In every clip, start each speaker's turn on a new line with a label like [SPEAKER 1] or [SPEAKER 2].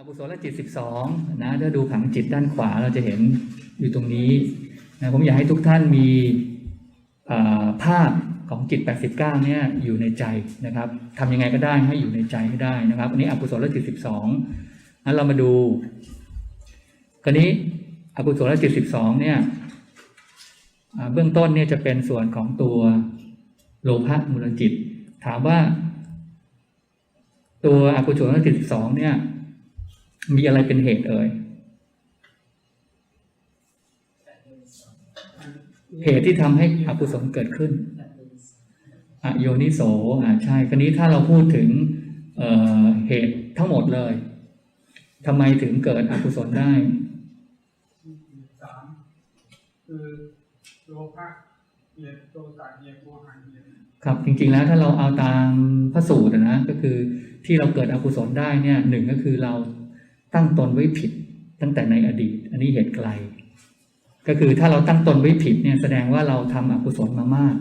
[SPEAKER 1] อกุศลจิต 12 นะถ้าดูผังจิตด้านขวาเราจะเห็นอยู่ตรงนี้นะผมอยากให้ทุกท่านมีภาพของจิต 89 เนี่ยอยู่ในใจนะครับทำยังไงก็ได้ให้อยู่ในใจให้ได้นะครับอันนี้อกุศลจิต 12นั้นเรามาดูคราวนี้อกุศลจิต 12 เนี่ยเบื้องต้นเนี่ยจะเป็นส่วนของตัวโลภะมูลจิต ถามว่า ตัวอกุศลจิต 12 เนี่ย มีอะไรเป็นเหตุเอ่ย เหตุที่ทำให้อกุศลเกิดขึ้นอโยนิโสอ่าใช่ครนี้ถ้าเราพูดถึงเออเหตุทั้งหมดเลยทำไมถึงเกิดอกุศลได้
[SPEAKER 2] สามคือโลภะเหียโทสะเหียดโมหะเหีย
[SPEAKER 1] ครับจริงๆแล้วถ้าเราเอาตามพระสูตรนะ ก็คือที่เราเกิดอกุศลได้เนี่ยหนึ่งก็คือเรา ตั้งตนไว้ผิดตั้งแต่ในอดีต อันนี้เหตุไกล ก็คือถ้าเราตั้งตนไว้ผิดเนี่ยแสดงว่าเราทำอกุศลมามาก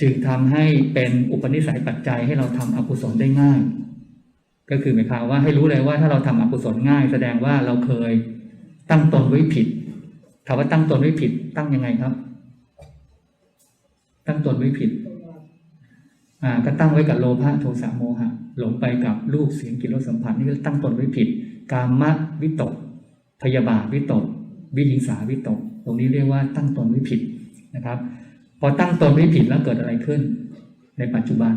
[SPEAKER 1] จึงทำให้เป็นอุปนิสัยปัจจัยให้เราทำอกุศลได้ง่าย ก็คือหมายความว่าให้รู้เลยว่าถ้าเราทำอกุศลง่าย แสดงว่าเราเคยตั้งตนไว้ผิดถามว่าตั้งตนไว้ผิด ตั้งยังไงครับ ตั้งตนไว้ผิดอ่าก็ตั้งไว้กับโลภะโทสะโมหะ หลงไปกับรูปเสียงกลิ่นรสสัมผัสนี่ก็ตั้งตนไว้ผิด กามะวิตก พยาบาทวิตก วิหิงสาวิตก ตรงนี้เรียกว่าตั้งตนไว้ผิดนะครับ พอตั้งตนไว้ผิดแล้วเกิดอะไรขึ้น ในปัจจุบัน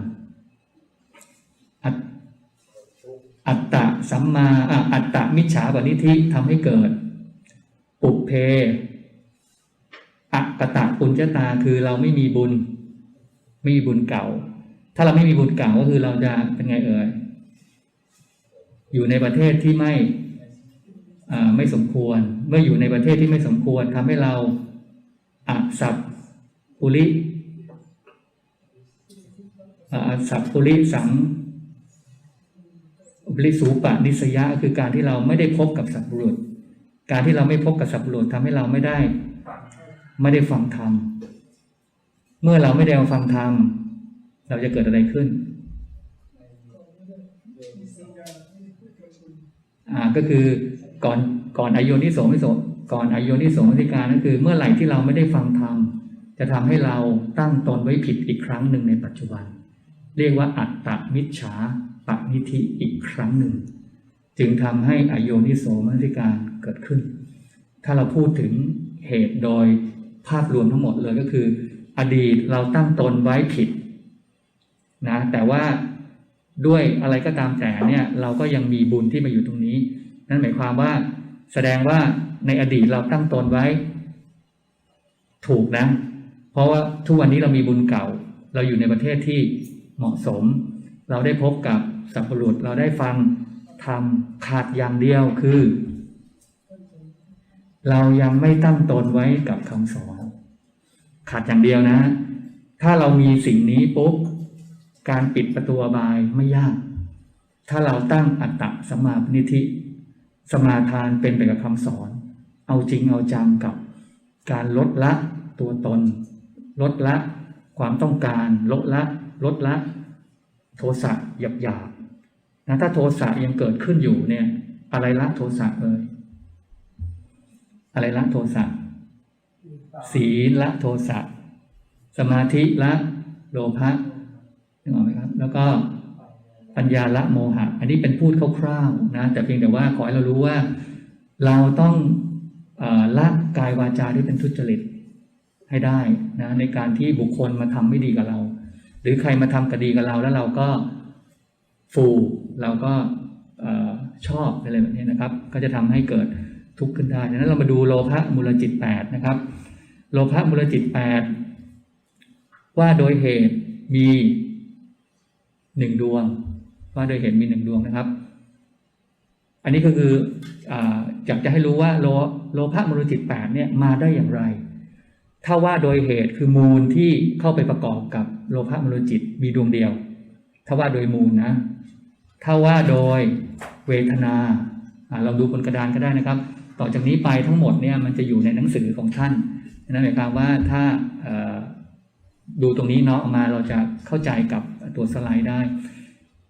[SPEAKER 1] อัตตะสัมมาอัตตะมิจฉาปณิธิทำให้เกิด ปุเพอักตะปุญจตาคือเราไม่มีบุญ ไม่มีบุญเก่า ถ้าเราไม่มีบุญเก่าก็คือเราจะเป็นไงเอ่ย อยู่ในประเทศที่ไม่ไม่สมควร เมื่ออยู่ในประเทศที่ไม่สมควรทำให้เราอัสัพปุริอ่าอัสัพปุริสังบริสูปะนิสยะคือการที่เราไม่ได้พบกับสัตว์บุรุษ การที่เราไม่พบกับสัตว์บุรุษทำให้เราไม่ได้ ไม่ได้ฟังธรรม เมื่อเราไม่ได้ฟังธรรมเราจะเกิดอะไรขึ้น ก็คือก่อนก่อนอโยนิสมิโสก่อนอโยนิสมนสิการก็คือ เมื่อไหร่ที่เราไม่ได้ฟังธรรมจะทำให้เราตั้งตนไว้ผิดอีกครั้งหนึ่งในปัจจุบัน เรียกว่าอัตตมิจฉาปณิธิอีกครั้งหนึ่ง จึงทำให้อโยนิโสมนสิการเกิดขึ้น ถ้าเราพูดถึงเหตุโดยภาพรวมทั้งหมดเลยก็คือ อดีตเราตั้งตนไว้ผิดนะแต่ว่า ด้วยอะไรก็ตามแต่เนี่ยเราก็ยังมีบุญที่มาอยู่ตรงนี้ นั่นหมายความว่าแสดงว่าในอดีตเราตั้งตนไว้ ถูกนะ เพราะว่าทุกวันนี้เรามีบุญเก่า เราอยู่ในประเทศที่เหมาะสม เราได้พบกับสัพพรุษเราได้ฟังทำขาดอย่างเดียวคือ เรายังไม่ตั้งตนไว้กับคำสอนขาดอย่างเดียวนะ ถ้าเรามีสิ่งนี้ปุ๊บ การปิดประตูอบายไม่ยาก ถ้าเราตั้งอัตตะสมาปณิธิ สมาทานเป็นไปกับคำสอน เอาจริงเอาจังกับ การลดละตัวตน ลดละความต้องการ ลดละ ลดละ โทสะหยาบหยาบนะถ้าโทสะยังเกิดขึ้นอยู่เนี่ย อะไรละโทสะเอ่ยอะไรละโทสะศีลละโทสะสมาธิละโลภะ นึกออกไหมครับ แล้วก็ปัญญาละโมหะ อันนี้เป็นพูดคร่าวๆนะแต่เพียงแต่ว่าขอให้เรารู้ว่า เราต้องอละกายวาจาที่เป็นทุจริตให้ได้นะในการที่บุคคลมาทำไม่ดีกับเรา หรือใครมาทำกดีกับเราแล้วเราก็ฟูเราก็อชอบอะไรแบบนี้นะครับ ก็จะทำให้เกิดทุกข์ขึ้นได้ดังนั้นเรามาดูโลภะมูลจิตแปดนะครับ โลภะมูลจิตแปดว่าโดยเหตุมี หนึ่งดวง ว่าโดยเหตุมีหนึ่งดวงนะครับ อันนี้ก็คือออยากจะให้รู้ว่าโลโลภะมูลจิตแปดเนี่ยมาได้อย่างไร ถ้าว่าโดยเหตุคือมูลที่เข้าไปประกอบกับโลภะมูลจิตมีดวงเดียว ถ้าว่าโดยมูลนะ ถ้าว่าโดยเวทนาเราดูบนกระดานก็ได้นะครับ ต่อจากนี้ไปทั้งหมดเนี่ยมันจะอยู่ในหนังสือของท่านนั่นหมายความว่าถ้า ดูตรงนี้เนาะออกมาเราจะเข้าใจกับตัวสไลด์ได้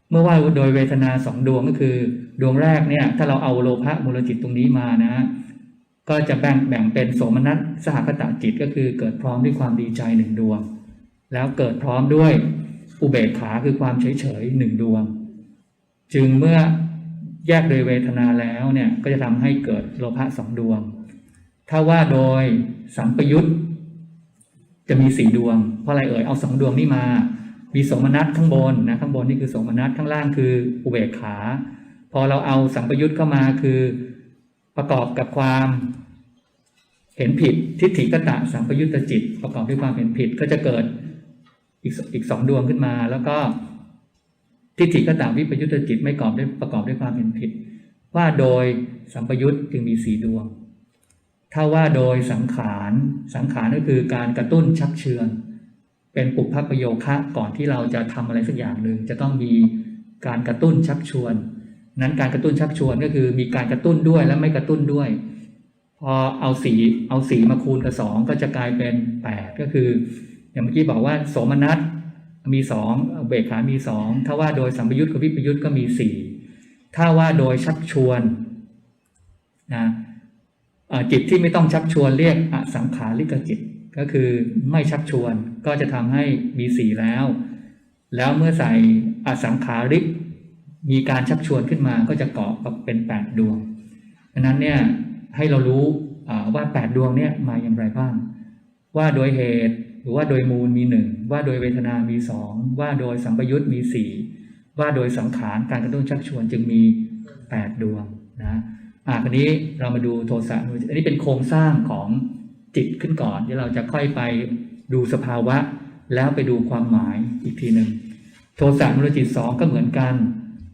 [SPEAKER 1] เมื่อว่าโดยเวทนาสองดวงก็คือ ดวงแรกเนี่ย ถ้าเราเอาโลภะมูลจิตตรงนี้มานะก็จะแบ่งแบ่งเป็นโสมนัสสหคตจิตก็คือเกิดพร้อมด้วยความดีใจหนึ่งดวง แล้วเกิดพร้อมด้วยอุเบกขาคือความเฉยเฉยหนึ่งดวง จึงเมื่อแยกโดยเวทนาแล้วเนี่ยก็จะทำให้เกิดโลภะสองดวง ถ้าว่าโดยสัมปยุต จะมีสี่ดวง เพราะอะไรเอ่ยเอาสองดวงนี้มา มีสมนัสข้างบนนะข้างบนนี่คือสมนัสข้างล่างคืออุเบกขา พอเราเอาสัมปยุตเข้ามาคือประกอบกับความเห็นผิดทิฏฐิกตะสัมปยุตตจิต ประกอบด้วยความเห็นผิดก็จะเกิดอีกสอีกสองดวงขึ้นมา แล้วก็ทิฏฐิกตะวิปยุตตจิตไม่ประกอบด้วยประกอบด้วยความเห็นผิด ว่าโดยสัมปยุตจึงมีสี่ดวง ถ้าว่าโดยสังขารสังขารก็คือการกระตุ้นชักเชือนเป็นปุพพประโยคะก่อนที่เราจะทำอะไรสักอย่างหนึ่งจะต้องมีการกระตุ้นชักชวน นั้นการกระตุ้นชักชวนก็คือมีการกระตุ้นด้วยและไม่กระตุ้นด้วย พอเอาสีเอาสีมาคูณกับสองก็จะกลายเป็นแปดก็คือ อย่างเมื่อกี้บอกว่าโสมนัสมีสองเบกขามีสองถ้าว่าโดยสัมปยุตกับวิปยุตก็มีสี่ถ้าว่าโดยชักชวนนะ จิตที่ไม่ต้องชักชวนเรียกอสังขาริกจิต ก็คือไม่ชักชวนก็จะทำให้มีสี่แล้ว แล้วเมื่อใส่อสังขาริก มีการชักชวนขึ้นมาก็จะเกาะเป็นแปดดวงดังนั้นเนี่ยให้เรารู้ว่าแปดดวงเนี่ยมาอย่างไรบ้าง ว่าโดยเหตุหรือว่าโดยมูลมีหนึ่งว่าโดยเวทนามีสองว่าโดยสัมปยุตมีสี่ว่าโดยสังขารการกระตุ้นชักชวนจึงมีแปดดวงนะ อะคราวนี้เรามาดูโทสะอันนี้เป็นโครงสร้างของจิตขึ้นก่อนที่เราจะค่อยไปดูสภาวะ แล้วไปดูความหมายอีกทีหนึ่งโทสะมูลจิตสองก็เหมือนกัน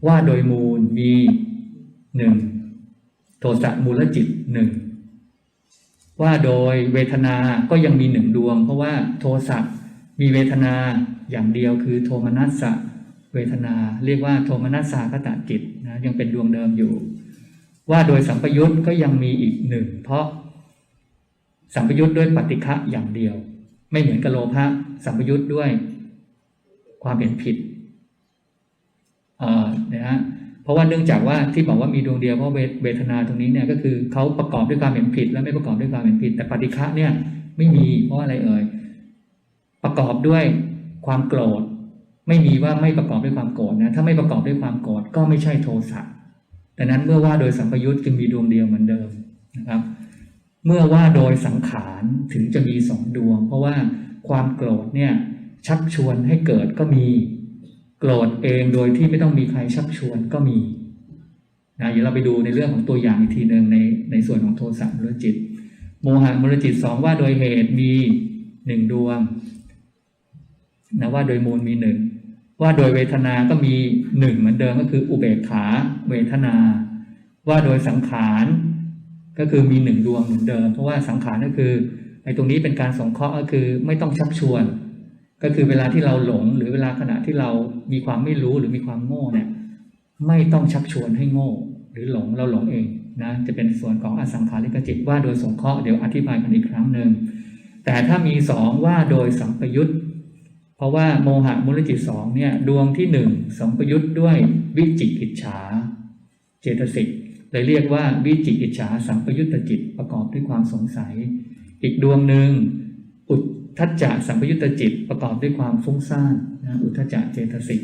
[SPEAKER 1] ว่าโดยมูลมีหนึ่งโทสะมูลจิตหนึ่งว่าโดยเวทนาก็ยังมีหนึ่งดวง เพราะว่าโทสะมีเวทนาอย่างเดียวคือโทมนัสสะเวทนา เรียกว่าโทมนัสสาคตะจิตนะยังเป็นดวงเดิมอยู่ ว่าโดยสัมปยุตก็ยังมีอีกหนึ่งเพราะสัมปยุตด้วยปฏิฆะอย่างเดียว ไม่เหมือนกับโลภะสัมปยุตด้วยความเห็นผิดเอ่อนะฮะเพราะว่าเนื่องจากว่าที่บอกว่ามีดวงเดียวเพราะเวเวทนาตรงนี้เนี่ยก็คือเขาประกอบด้วยความเห็นผิด และไม่ประกอบด้วยความเห็นผิด แต่ปฏิฆะเนี่ยไม่มีเพราะอะไรเอ่ยประกอบด้วยความโกรธ ไม่มีว่าไม่ประกอบด้วยความโกรธนะถ้าไม่ประกอบด้วยความโกรธก็ไม่ใช่โทสะ ดังนั้นเมื่อว่าโดยสัมปยุตจึงมีดวงเดียวเหมือนเดิมนะครับ เมื่อว่าโดยสังขารถึงจะมีสองดวง เพราะว่าความโกรธเนี่ยชักชวนให้เกิดก็มี โกรธเองโดยที่ไม่ต้องมีใครชักชวนก็มีนะเดี๋ยวเราไปดูในเรื่องของตัวอย่างอีกทีหนึ่งในในส่วนของโทสะมูลจิต โมหะมูลจิตสองว่าโดยเหตุมีหนึ่งดวงนะว่าโดยมูลมีหนึ่ง ว่าโดยเวทนาก็มีหนึ่งเหมือนเดิมก็คืออุเบกขาเวทนา ว่าโดยสังขารก็คือมีหนึ่งดวงเหมือนเดิม เพราะว่าสังขารก็คือไอ้ตรงนี้เป็นการสงเคราะห์ก็คือไม่ต้องชักชวน ก็คือเวลาที่เราหลงหรือเวลาขณะที่เรามีความไม่รู้หรือมีความโง่เนี่ยไม่ต้องชักชวนให้โง่ หรือหลงเราหลงเองนะจะเป็นส่วนของอสังขาริกจิตว่าโดยสงเคราะห์เดี๋ยวอธิบายกันอีกครั้งหนึ่งแต่ถ้ามีสองว่าโดยสัมปยุต ราะว่าโมหะมูลจิตสองเนี่ยดวงที่หนึ่งสัมปยุตด้วยวิจิกิจฉาเจตสิกเลยเรียกว่าวิจิกิจฉาสัมปยุตตจิตประกอบด้วยความสงสัย อีกดวงหนึ่งอุทธัจจะสัมปยุตตจิตประกอบด้วยความฟุ้งซ่านนะอุทธัจจะเจตสิก